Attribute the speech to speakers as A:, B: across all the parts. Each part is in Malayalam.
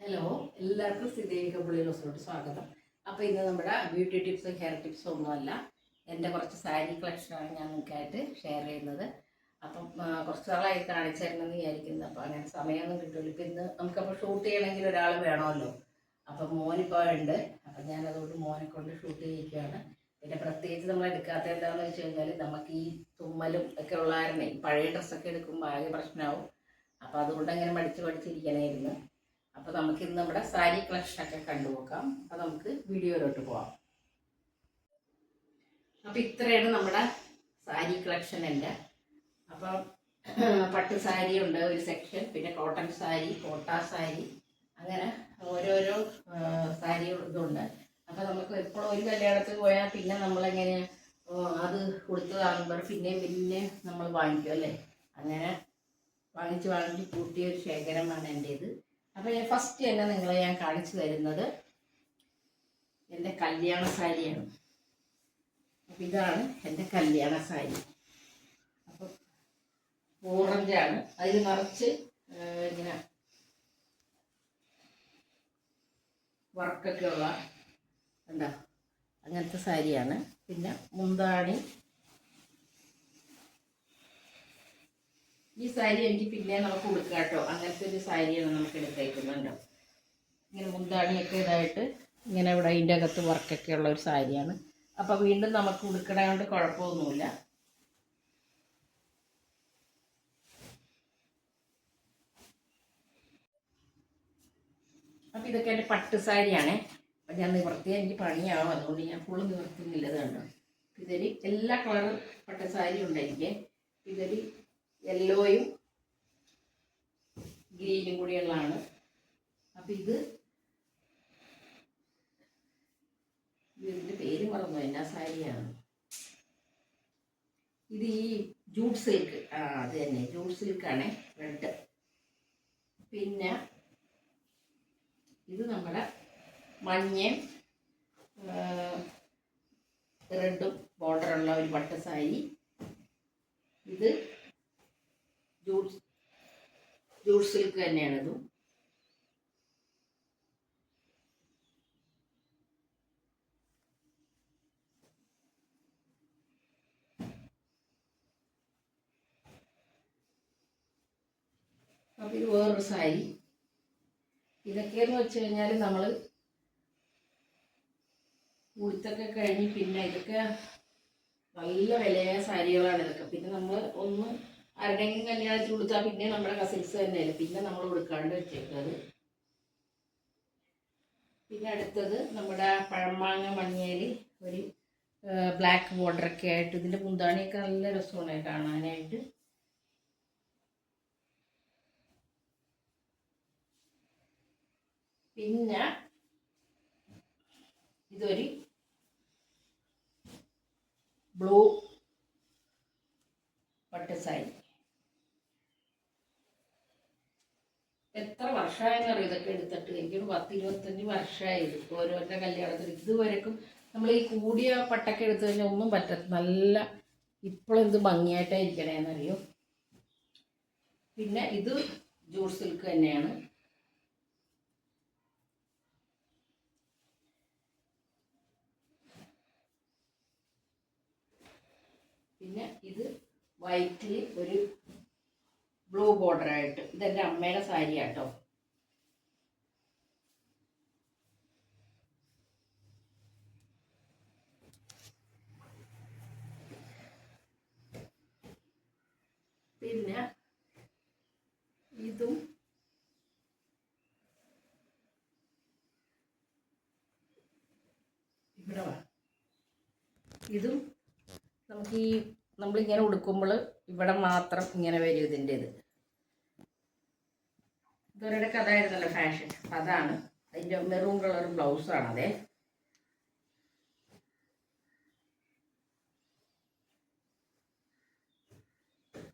A: ഹലോ എല്ലാവർക്കും സ്ഥിതി ദിവസത്തോട്ട് സ്വാഗതം. അപ്പോൾ ഇന്ന് നമ്മുടെ ബ്യൂട്ടി ടിപ്സും ഹെയർ ടിപ്സും ഒന്നുമല്ല. എന്റെ കുറച്ച് സാരി കളക്ഷനാണ് ഞാൻ നിങ്ങൾക്കായിട്ട് ഷെയർ ചെയ്യുന്നത്. അപ്പം കുറച്ച് നാളായി കാണിച്ചു തരണമെന്ന് വിചാരിക്കുന്നത് അപ്പോൾ അങ്ങനെ സമയമൊന്നും കിട്ടില്ല. ഇപ്പം ഇന്ന് നമുക്കപ്പോൾ ഷൂട്ട് ചെയ്യണമെങ്കിൽ ഒരാൾ വേണമല്ലോ. അപ്പം മോനിപ്പോൾ ഉണ്ട്. അപ്പം ഞാൻ അതുകൊണ്ട് മോനെ കൊണ്ട് ഷൂട്ട് ചെയ്യിക്കുകയാണ്. പിന്നെ പ്രത്യേകിച്ച് നമ്മൾ എടുക്കാത്ത എന്താണെന്ന് വെച്ച് കഴിഞ്ഞാൽ നമുക്ക് ഈ തുമ്മലും ഒക്കെ ഉള്ളായിരുന്നേ പഴയ ഡ്രസ്സൊക്കെ എടുക്കുമ്പോൾ ആകെ പ്രശ്നമാവും. അപ്പോൾ അതുകൊണ്ട് അങ്ങനെ മടിച്ച് മടിച്ചിരിക്കണമായിരുന്നു അപ്പോൾ നമുക്ക് ഇന്ന് നമ്മുടെ സാരി കളക്ഷനൊക്കെ കണ്ടുപോക്കാം അപ്പോൾ നമുക്ക് വീഡിയോയിലോട്ട് പോവാം. അപ്പോൾ ഇത്രയാണ് നമ്മുടെ സാരി കളക്ഷൻ എന്റെ അപ്പം പട്ട് സാരി ഉണ്ട് ഒരു സെക്ഷൻ പിന്നെ കോട്ടൺ സാരി കോട്ട സാരി അങ്ങനെ ഓരോരോ സാരി ഇതുണ്ട്. അപ്പോൾ നമുക്ക് എപ്പോഴും ഒരു കല്യാണത്തിൽ പോയാൽ പിന്നെ നമ്മളെങ്ങനെ അത് കൊടുത്തതാകുമ്പോൾ പിന്നെ പിന്നെ നമ്മൾ വാങ്ങിക്കും അല്ലേ? അങ്ങനെ വാങ്ങിച്ച് വാങ്ങിച്ച് കൂട്ടിയ ഒരു ശേഖരമാണ് എന്റേത് അപ്പോൾ ഫസ്റ്റ് തന്നെ നിങ്ങളെ ഞാൻ കാണിച്ചു തരുന്നത് എന്റെ കല്യാണ സാരിയാണ്. അപ്പം ഇതാണ് എന്റെ കല്യാണ സാരി. അപ്പം ഓറഞ്ചാണ് അതിൽ നിറച്ച് ഇങ്ങനെ വർക്കൊക്കെ ഉള്ള എന്താ അങ്ങനത്തെ സാരിയാണ്. പിന്നെ മുന്താണി ഈ സാരി എനിക്ക് പിന്നെ നമുക്ക് കൊടുക്കാം കേട്ടോ. അങ്ങനത്തെ ഒരു സാരിയാണ് നമുക്ക് എടുത്തേക്കുന്നുണ്ടോ. ഇങ്ങനെ മുന്താണിയൊക്കെ ഇതായിട്ട് ഇങ്ങനെ ഇവിടെ അതിന്റെ അകത്ത് വർക്കൊക്കെ ഉള്ള ഒരു സാരിയാണ്. അപ്പോൾ വീണ്ടും നമുക്ക് ഉടുക്കണ കൊണ്ട് കുഴപ്പമൊന്നുമില്ല. അപ്പം ഇതൊക്കെ എന്റെ പട്ട് സാരിയാണേ. അപ്പം ഞാൻ നിവർത്തിയാൽ എനിക്ക് പണിയാവും. അതുകൊണ്ട് ഞാൻ ഫുള്ള് നിവർത്തുന്നില്ലത് കണ്ടോ. ഇതൊരു എല്ലാ കളറും പട്ട് സാരി ഉണ്ട് എനിക്ക് യെല്ലോയും ഗ്രീനും കൂടിയുള്ളതാണ് അപ്പം ഇത് ഇതിന്റെ പേര് മറന്നു എന്നാ സാരിയാണ്? ഇത് ഈ ജൂട്ട് സിൽക്ക് ആ അത് തന്നെ. ജൂട്ട് സിൽക്കാണ് റെഡ് പിന്നെ ഇത് നമ്മുടെ മഞ്ഞയും റെഡും ബോർഡറുള്ള ഒരു പട്ട് സാരി ഇത് ജൂട്ട് ജൂട്ട് സിൽക്ക് തന്നെയാണ് ഇതും. അപ്പം ഇത് വേറൊരു സാരി ഇതൊക്കെയെന്ന് വെച്ച് കഴിഞ്ഞാൽ നമ്മൾ ഉടുത്തൊക്കെ കഴിഞ്ഞ് പിന്നെ ഇതൊക്കെ നല്ല വിലയായ സാരികളാണ് ഇതൊക്കെ. പിന്നെ നമ്മൾ ഒന്ന് ആരുടെയെങ്കിലും കല്യാണത്തിൽ കൊടുത്താൽ പിന്നെ നമ്മുടെ കസിൻസ് തന്നെയല്ലേ? പിന്നെ നമ്മൾ കൊടുക്കാണ്ട് വെച്ചേക്കുന്നത് പിന്നെ അടുത്തത് നമ്മുടെ പഴമാങ്ങ മഞ്ഞയിൽ ഒരു ബ്ലാക്ക് ബോർഡറൊക്കെ ആയിട്ട് ഇതിന്റെ മുന്താണിയൊക്കെ നല്ല രസമാണ് കാണാനായിട്ട്. പിന്നെ ഇതൊരു ബ്ലൂ പട്ടസായി എത്ര വർഷമായെന്നറിയോ? ഇതൊക്കെ എടുത്തിട്ട്. എനിക്കൊരു പത്ത് ഇരുപത്തഞ്ച് വർഷമായി ഓരോരുടെ കല്യാണത്തിന് ഇതുവരെക്കും നമ്മൾ ഈ കൂടിയ പട്ടൊക്കെ എടുത്തു കഴിഞ്ഞാൽ ഒന്നും പറ്റത്ത. നല്ല ഇപ്പോഴും ഇത് ഭംഗിയായിട്ടാണ് ഇരിക്കണേന്നറിയോ? പിന്നെ ഇത് ജൂട്ട് സിൽക്ക് തന്നെയാണ്. പിന്നെ ഇത് വൈറ്റിൽ ഒരു ബ്ലൂ ബോർഡർ ആയിട്ട്. ഇതെന്റെ അമ്മയുടെ സാരി ആട്ടോ. പിന്നെ ഇതും ഇവിടെ ഇതും നമുക്ക് ഈ നമ്മളിങ്ങനെ ഉടുക്കുമ്പോൾ ഇവിടെ മാത്രം ഇങ്ങനെ വരും ഇതിന്റെ ഇത് ഇതൊരുടെ കഥായിരുന്നല്ലോ ഫാഷൻ അതാണ്. അതിന്റെ മെറൂൺ കളർ ബ്ലൗസാണ് അതെ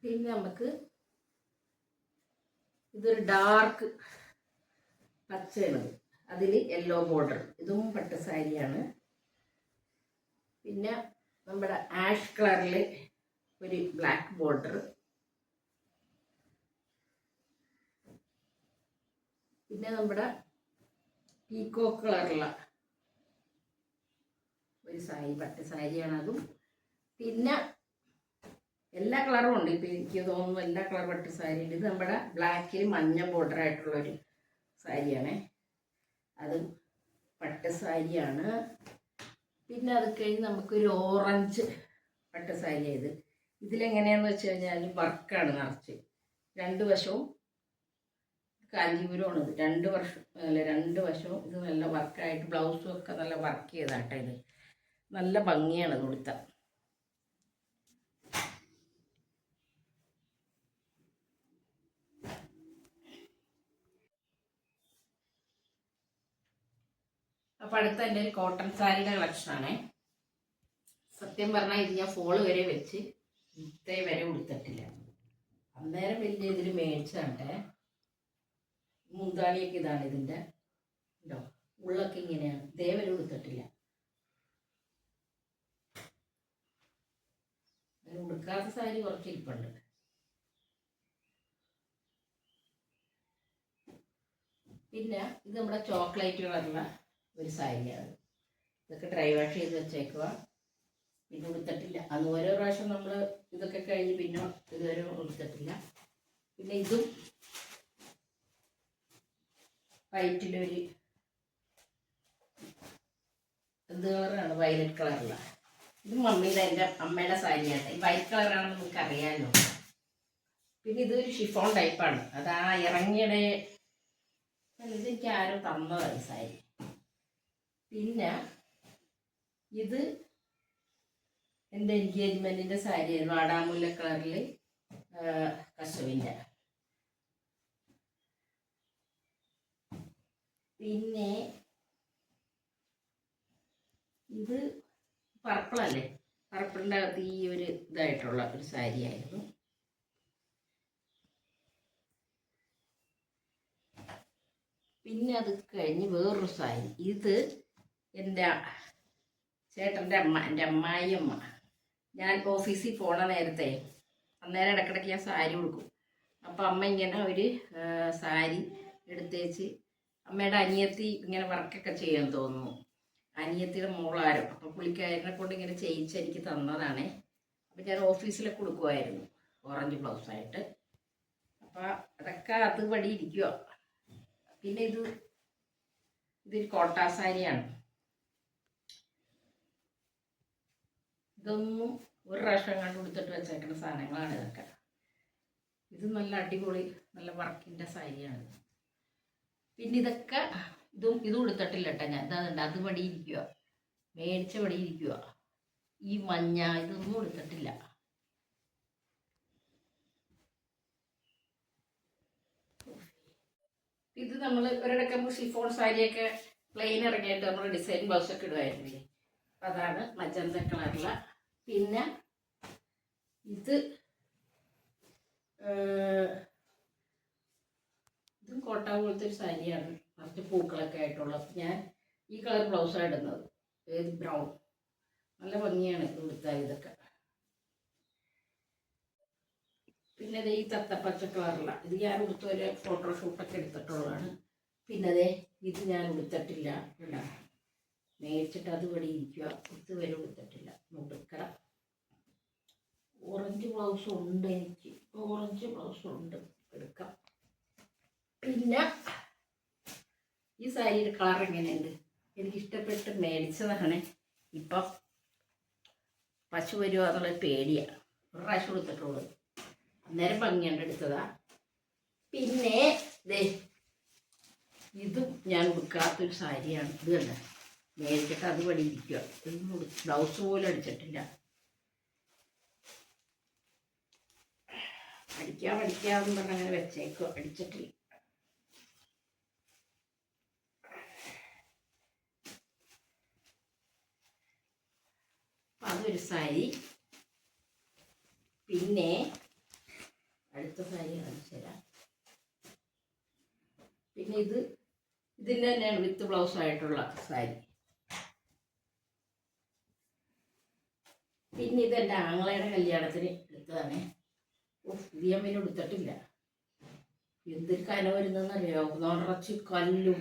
A: പിന്നെ നമുക്ക് ഇതൊരു ഡാർക്ക് പച്ചയാണ് അതിൽ യെല്ലോ ബോർഡർ ഇതും പട്ട് സാരിയാണ്. പിന്നെ നമ്മുടെ ആഷ് കളറിൽ ഒരു ബ്ലാക്ക് ബോർഡർ പിന്നെ നമ്മുടെ പീക്കോ കളറുള്ള ഒരു സാരി പട്ട് സാരിയാണ് അതും. പിന്നെ എല്ലാ കളറും ഉണ്ട്. ഇപ്പം എനിക്ക് തോന്നുന്നു എല്ലാ കളർ പട്ട് സാരി ഉണ്ട്. ഇത് നമ്മുടെ ബ്ലാക്കിൽ മഞ്ഞ ബോർഡർ ആയിട്ടുള്ളൊരു സാരിയാണ്. അത് പട്ട് സാരിയാണ്. പിന്നെ അത് കഴിഞ്ഞ് നമുക്കൊരു ഓറഞ്ച് പട്ട് സാരി ഇത്. ഇതിലെങ്ങനെയാന്ന് വെച്ച് കഴിഞ്ഞാൽ വർക്കാണ് നിറച്ച്. രണ്ട് വശവും കാഞ്ചീപുരമാണ് രണ്ട് വർഷം അല്ല രണ്ട് വശവും ഇത് നല്ല വർക്കായിട്ട് ബ്ലൗസും ഒക്കെ നല്ല വർക്ക് ചെയ്താട്ടെ ഇത്. നല്ല ഭംഗിയാണ് കൊടുത്ത അപ്പോൾ അടുത്ത എന്റെ കോട്ടൺ സാരിയുടെ കളക്ഷനാണേ സത്യം പറഞ്ഞാൽ ഇത് ഞാൻ ഫോൾ വരെ വെച്ച് ഇത്രയും വരെ ഉടുത്തിട്ടില്ല അന്നേരം വലിയ ഇതിൽ മേടിച്ചതാട്ടെ മുന്താണിയൊക്കെ ഇതാണ് ഇതിന്റെ ഉണ്ടോ? ഉള്ളൊക്കെ ഇങ്ങനെയാണ് ഇതേ വരെ ഉടുത്തിട്ടില്ല അതിന് ഉടുക്കാത്ത സാരി കുറച്ച് ഇരിപ്പുണ്ട്. പിന്നെ ഇത് നമ്മുടെ ചോക്ലേറ്റ് കളറുള്ള ഒരു സാരിയാണ്. ഇതൊക്കെ ഡ്രൈ വാഷ് ചെയ്ത് വെച്ചേക്കുക പിന്നെ ഉടുത്തിട്ടില്ല. അന്ന് ഓരോ പ്രാവശ്യം നമ്മൾ ഇതൊക്കെ കഴിഞ്ഞ് പിന്നെ ഇതുവരെ ഉടുത്തിട്ടില്ല. പിന്നെ ഇതും വൈറ്റിലൊരു എന്ത് കളറാണ്? വയലറ്റ് കളറുള്ള ഇത് മമ്മിയുടെ എന്റെ അമ്മയുടെ സാരിയാണ്. ഈ വൈറ്റ് കളറാണെന്ന് നമുക്ക് അറിയാമല്ലോ പിന്നെ ഇതൊരു ഷിഫോൺ ടൈപ്പാണ് അത് ആ ഇറങ്ങിയുടെ ഇതെനിക്ക് ആരോ തന്നതാണ് സാരി. പിന്നെ ഇത് എന്റെ എൻഗേജ്മെന്റിന്റെ സാരിയായിരുന്നു വാടാമുല്ല കളറിൽ കശുവിന്റെ. പിന്നെ ഇത് പർപ്പിളല്ലേ പർപ്പിളിന്റെ അകത്ത് ഈ ഒരു ഇതായിട്ടുള്ള ഒരു സാരിയായിരുന്നു പിന്നെ അത് കഴിഞ്ഞ് വേറൊരു സാരി. ഇത് എന്റെ ചേട്ടന്റെ അമ്മ എന്റെ അമ്മായിയമ്മ. ഞാൻ ഓഫീസിൽ പോണ നേരത്തെ അന്നേരം ഇടയ്ക്കിടയ്ക്ക് ഞാൻ സാരി കൊടുക്കും അപ്പം അമ്മ ഇങ്ങനെ ഒരു സാരി എടുത്തേച്ച് അമ്മയുടെ അനിയത്തി ഇങ്ങനെ വർക്കൊക്കെ ചെയ്യാൻ തോന്നുന്നു. അനിയത്തിയുടെ മോളാരോ. അപ്പം പുള്ളിക്കാരനെ കൊണ്ട് ഇങ്ങനെ ചെയ്യിച്ച് എനിക്ക് തന്നതാണേ. അപ്പം ഞാൻ ഓഫീസിലൊക്കെ കൊടുക്കുമായിരുന്നു ഓറഞ്ച് ബ്ലൗസായിട്ട് അപ്പോൾ അതൊക്കെ അതുപടി ഇരിക്കുക പിന്നെ ഇത് ഇതൊരു കോട്ടാ സാരിയാണ്. ഇതൊന്നും ഒരു പ്രാവശ്യം കണ്ടു കൊടുത്തിട്ട് വെച്ചേക്കുന്ന സാധനങ്ങളാണ് ഇതൊക്കെ. ഇത് നല്ല അടിപൊളി നല്ല വർക്കിന്റെ സാരിയാണ് പിന്നെ ഇതൊക്കെ ഇതും ഇതും കൊടുത്തിട്ടില്ല കേട്ടോ ഞാൻ. ഇതാണ്ട് അത് പടി ഇരിക്കുക മേടിച്ച പടി ഇരിക്കുക ഈ മഞ്ഞ ഇതൊന്നും കൊടുത്തിട്ടില്ല ഇത് നമ്മൾ ഒരിടയ്ക്ക് നമ്മൾ ഷിഫോൺ സാരിയൊക്കെ പ്ലെയിൻ ഇറങ്ങിയിട്ട് നമ്മൾ ഡിസൈൻ ബ്ലൗസൊക്കെ ഇടുമായിരുന്നില്ലേ അതാണ് മജന്ത കളറില പിന്നെ ഇത് ഇതും കോട്ട പോലത്തെ ഒരു സാരിയാണ്. കുറച്ച് പൂക്കളൊക്കെ ആയിട്ടുള്ള. അപ്പം ഞാൻ ഈ കളർ ബ്ലൗസാണ് ഇടുന്നത്. ഏത് ബ്രൗൺ നല്ല ഭംഗിയാണ് ഇവിടുത്തെ ഇതൊക്കെ. പിന്നെ അതേ ഈ തത്തപ്പച്ച കളറുള്ള ഇത് ഞാൻ ഉടുത്ത ഒരു ഫോട്ടോഷൂട്ടൊക്കെ എടുത്തിട്ടുള്ളതാണ്. പിന്നെ അതേ ഇത് ഞാൻ ഉടുത്തിട്ടില്ല. കേട്ടോ മേടിച്ചിട്ട് അത് ഇവിടെ ഇരിക്കുക. ഇത് വരെ കൊടുത്തിട്ടില്ല. മുടുക്കട ഓറഞ്ച് ബ്ലൗസ് ഉണ്ട് എനിക്ക്. ഓറഞ്ച് ബ്ലൗസ് ഉണ്ട്. എടുക്കാം. പിന്നെ ഈ സാരിയുടെ കളർ എങ്ങനെയുണ്ട്? എനിക്ക് ഇഷ്ടപ്പെട്ട് മേടിച്ചതാണ്. ഇപ്പം പശു വരുമോ എന്നുള്ളൊരു പേടിയാണ് ഒരു പ്രാവശ്യം കൊടുത്തിട്ടുള്ളൂ. അന്നേരം ഭംഗിയുണ്ട് എടുത്തതാ. പിന്നെ ഇതും ഞാൻ ഉടുക്കാത്തൊരു സാരിയാണ് ഇത് കണ്ട? മേടിച്ചിട്ട് അത് ഇരിക്കുക ഇതൊന്നും ബ്ലൗസ് പോലും അടിച്ചിട്ടില്ല. അടിക്കാൻ പഠിക്കാന്ന് പറഞ്ഞ് അങ്ങനെ വെച്ചേക്കോ. അടിച്ചിട്ടില്ല. അതൊരു സാരി. പിന്നെ അടുത്ത സാരി കാണിച്ചു തരാം. പിന്നെ ഇത് ഇതിന്റെ തന്നെയാണ് വിത്ത് ബ്ലൗസ് ആയിട്ടുള്ള സാരി. പിന്നെ ഇത് എന്റെ ആങ്ങളയുടെ കല്യാണത്തിന് എടുത്തതാണ്. പിന്നെ എടുത്തിട്ടില്ല. എന്തൊരു കന വരുന്നതെന്നറിയോ? നിറച്ച് കല്ലും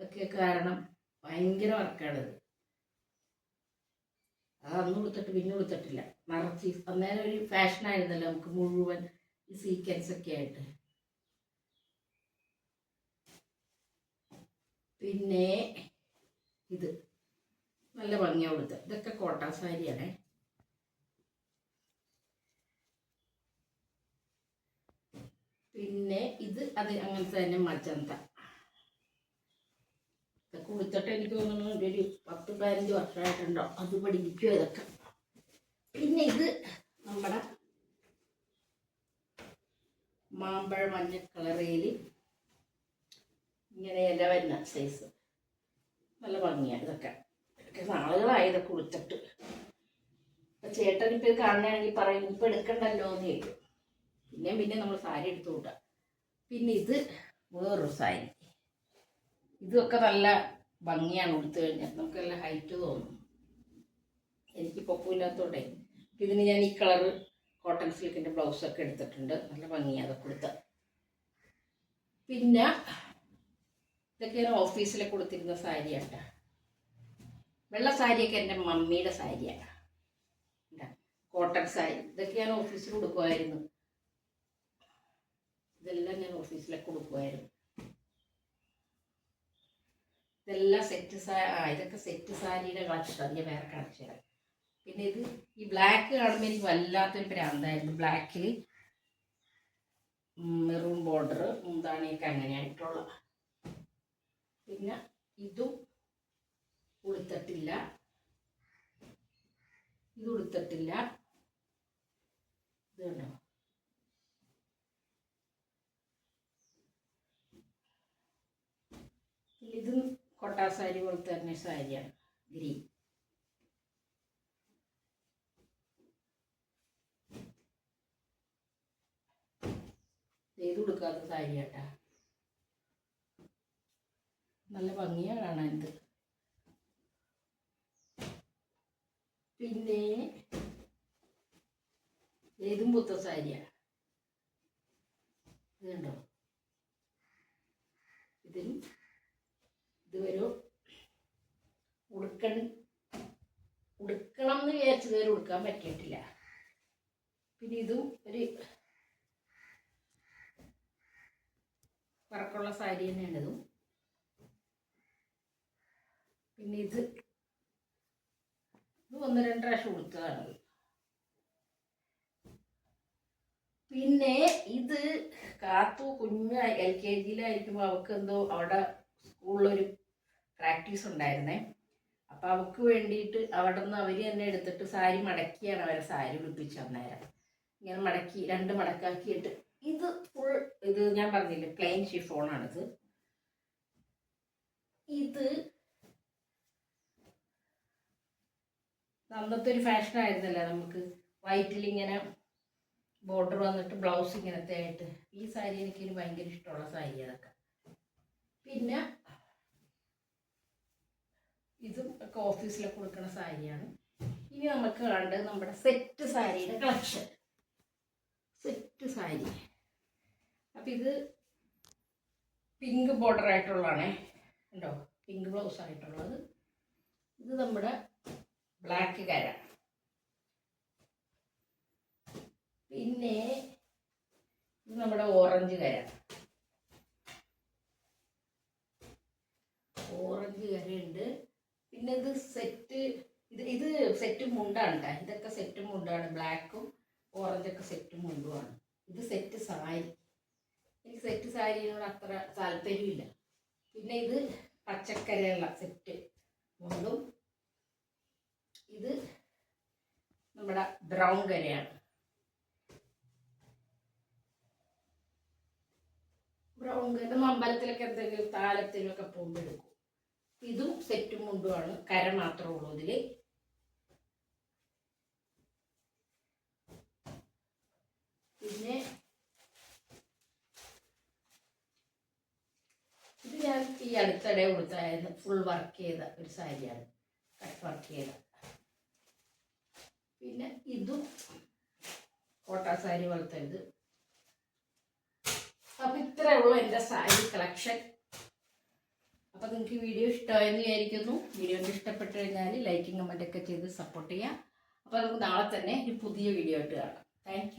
A: ഒക്കെ കാരണം ഭയങ്കര വർക്കാണിത്. അത് അന്ന് കൊടുത്തിട്ട് പിന്നെ കൊടുത്തിട്ടില്ല നിറച്ച് അന്നേരം ഒരു ഫാഷൻ ആയിരുന്നല്ലോ നമുക്ക് മുഴുവൻ ഈ സീക്വൻസ് ഒക്കെ ആയിട്ട്. പിന്നെ ഇത് നല്ല ഭംഗിയാണ് കൊടുത്തത് ഇതൊക്കെ കോട്ട സാരിയാണേ. പിന്നെ ഇത് അത് അങ്ങനത്തെ തന്നെ മജന്ത. ഇതൊക്കെ ഉടുത്തിട്ട് എനിക്ക് തോന്നുന്നു. ഒരു പത്ത് പതിനഞ്ച് വർഷമായിട്ടുണ്ടോ. അത് പഠിപ്പിക്കുക ഇതൊക്കെ. പിന്നെ ഇത് നമ്മുടെ മാമ്പഴ മഞ്ഞ കളറയിൽ ഇങ്ങനെ ഇല വരുന്ന സൈസ് നല്ല ഭംഗിയാണ് ഇതൊക്കെ. ഇതൊക്കെ നാളുകളായി ഇതൊക്കെ ഉടുത്തിട്ട് അപ്പൊ ചേട്ടൻ ഇത് കാണുകയാണെങ്കിൽ പറയും ഇപ്പൊ എടുക്കണ്ടല്ലോ എന്ന് ചോദിക്കും. പിന്നെയും പിന്നെ നമ്മൾ സാരി എടുത്തു കൂട്ടാം പിന്നെ ഇത് വേറൊരു സാരി. ഇതൊക്കെ നല്ല ഭംഗിയാണ് ഉടുത്തു കഴിഞ്ഞാൽ നമുക്ക് നല്ല ഹൈറ്റ് തോന്നും. എനിക്ക് പൊക്കമില്ലാത്തോണ്ടേ ഇതിന് ഞാൻ ഈ കളർ കോട്ടൺ സിൽക്കിന്റെ ബ്ലൗസൊക്കെ എടുത്തിട്ടുണ്ട്. നല്ല ഭംഗിയാണ് അതൊക്കെ കൊടുത്ത പിന്നെ ഇതൊക്കെ ഞാൻ ഓഫീസിൽ കൊടുത്തിരുന്ന സാരിയാട്ട. വെള്ള സാരിയൊക്കെ എന്റെ മമ്മിയുടെ സാരിയാണ് കോട്ടൺ സാരി. ഇതൊക്കെ ഞാൻ ഓഫീസിൽ കൊടുക്കുമായിരുന്നു ഇതെല്ലാം ഞാൻ ഓഫീസിലേക്ക് കൊടുക്കുമായിരുന്നു ഇതെല്ലാം സെറ്റ് സാ ഇതൊക്കെ സെറ്റ് സാരിയുടെ കളക്ഷൻ ഞാൻ വേറെ കളക്ഷൻ പിന്നെ ഇത് ഈ ബ്ലാക്ക് കാണുമ്പോൾ എനിക്ക് വല്ലാത്തൊരു ഭ്രാന്തായിരുന്നു. ബ്ലാക്കിൽ മെറൂൺ ബോർഡർ മുന്താണിയൊക്കെ അങ്ങനെയായിട്ടുള്ള. പിന്നെ ഇതും ഉടുത്തിട്ടില്ല. ഇത് ഉടുത്തിട്ടില്ല. ഇത് കണ്ടോ ഇതും കൊട്ടാ സാരി പോലത്തെ തന്നെ സാരിയാണ് ഗ്രീൻ. ചെയ്ത് കൊടുക്കാത്ത സാരിയാട്ടാ. നല്ല ഭംഗിയാ കാണാൻ ഇത്. പിന്നെ ഏതും പുത്ത സാരിയാ. ഇതുണ്ടോ ഇതിന് ഇത് ഉടുക്കണ് ഉടുക്കൺ ഉടുക്കണം എന്ന് വിചാരിച്ചത് ഉടുക്കാൻ പറ്റിയിട്ടില്ല. പിന്നെ ഇതും ഒരു വർക്കുള്ള സാരി തന്നെയാണ് ഇതും. പിന്നെ ഇത് ഇത് ഒന്ന് രണ്ട് പ്രാവശ്യം ഉടുത്തതാണ് പിന്നെ ഇത് കാത്തു കുഞ്ഞ് എൽ കെ ജിയിലായിരിക്കുമ്പോൾ അവൾക്ക് എന്തോ അവിടെ സ്കൂളിലൊരു പ്രാക്ടീസ് ഉണ്ടായിരുന്നേ. അപ്പം അവൾക്ക് വേണ്ടിയിട്ട് അവിടെ നിന്ന് അവർ തന്നെ എടുത്തിട്ട് സാരി മടക്കിയാണ് അവരെ സാരി ഉടുപ്പിച്ച് അന്നേരം. ഇങ്ങനെ മടക്കി രണ്ട് മടക്കാക്കിയിട്ട് ഇത് ഫുൾ ഇത് ഞാൻ പറഞ്ഞില്ല പ്ലെയിൻ ഷിഫോണാണിത് ഇത് അന്നത്തെ ഒരു ഫാഷൻ ആയിരുന്നല്ലേ നമുക്ക്? വൈറ്റിൽ ഇങ്ങനെ ബോർഡർ വന്നിട്ട് ബ്ലൗസ് ഇങ്ങനത്തെ ആയിട്ട്. ഈ സാരി എനിക്ക് ഭയങ്കര ഇഷ്ടമുള്ള സാരി അതൊക്കെ. പിന്നെ ഇതും ഒക്കെ ഓഫീസിലൊക്കെ കൊടുക്കുന്ന സാരിയാണ്. ഇനി നമുക്ക് കാണേണ്ടത് നമ്മുടെ സെറ്റ് സാരിയുടെ കളക്ഷൻ സെറ്റ് സാരി. അപ്പം ഇത് പിങ്ക് ബോർഡർ ആയിട്ടുള്ളതാണേ. ഉണ്ടോ പിങ്ക് ബ്ലൗസ് ആയിട്ടുള്ളത്. ഇത് നമ്മുടെ ബ്ലാക്ക് കര പിന്നെ ഇത് നമ്മുടെ ഓറഞ്ച് കര ഓറഞ്ച് കരയുണ്ട് പിന്നെ ഇത് സെറ്റ് ഇത് ഇത് സെറ്റ് മുണ്ടാണ് കേട്ടോ ഇതൊക്കെ സെറ്റ് മുണ്ടാണ്. ബ്ലാക്കും ഓറഞ്ചൊക്കെ സെറ്റ് മുണ്ടുമാണ് ഇത് സെറ്റ് സാരി. എനിക്ക് സെറ്റ് സാരിയോട് അത്ര താല്പര്യമില്ല. പിന്നെ ഇത് പച്ചക്കരയുള്ള സെറ്റ് മുണ്ടും ഇത് നമ്മുടെ ബ്രൗൺ കരയാണ് ബ്രൗൺ കര നമ്മൾ അമ്പലത്തിലൊക്കെ എന്തെങ്കിലും താലത്തിലൊക്കെ പോകുമ്പോഴെടുക്കും ഇതും സെറ്റും മുണ്ടുമാണ് കര മാത്രമേ ഉള്ളൂ ഇതിൽ. പിന്നെ ഇത് ഞാൻ ഈ അടുത്തിടെ കൊടുത്തായിരുന്നു ഫുൾ വർക്ക് ചെയ്ത ഒരു സാരിയാണ്. കട്ട് വർക്ക് ചെയ്ത. പിന്നെ ഇതും കോട്ട സാരി പോലത്തെ ഇത്. അപ്പൊ ഇത്രേ ഉള്ളൂ എന്റെ സാരി കളക്ഷൻ. അപ്പോൾ നിങ്ങൾക്ക് വീഡിയോ ഇഷ്ടമായെന്ന് വിചാരിക്കുന്നു. വീഡിയോ ഇഷ്ടപ്പെട്ട് കഴിഞ്ഞാൽ ലൈക്കും കമന്റൊക്കെ ചെയ്ത് സപ്പോർട്ട് ചെയ്യാം. അപ്പോൾ നമുക്ക് നാളെ തന്നെ ഒരു പുതിയ വീഡിയോ ആയിട്ട് കാണാം. താങ്ക്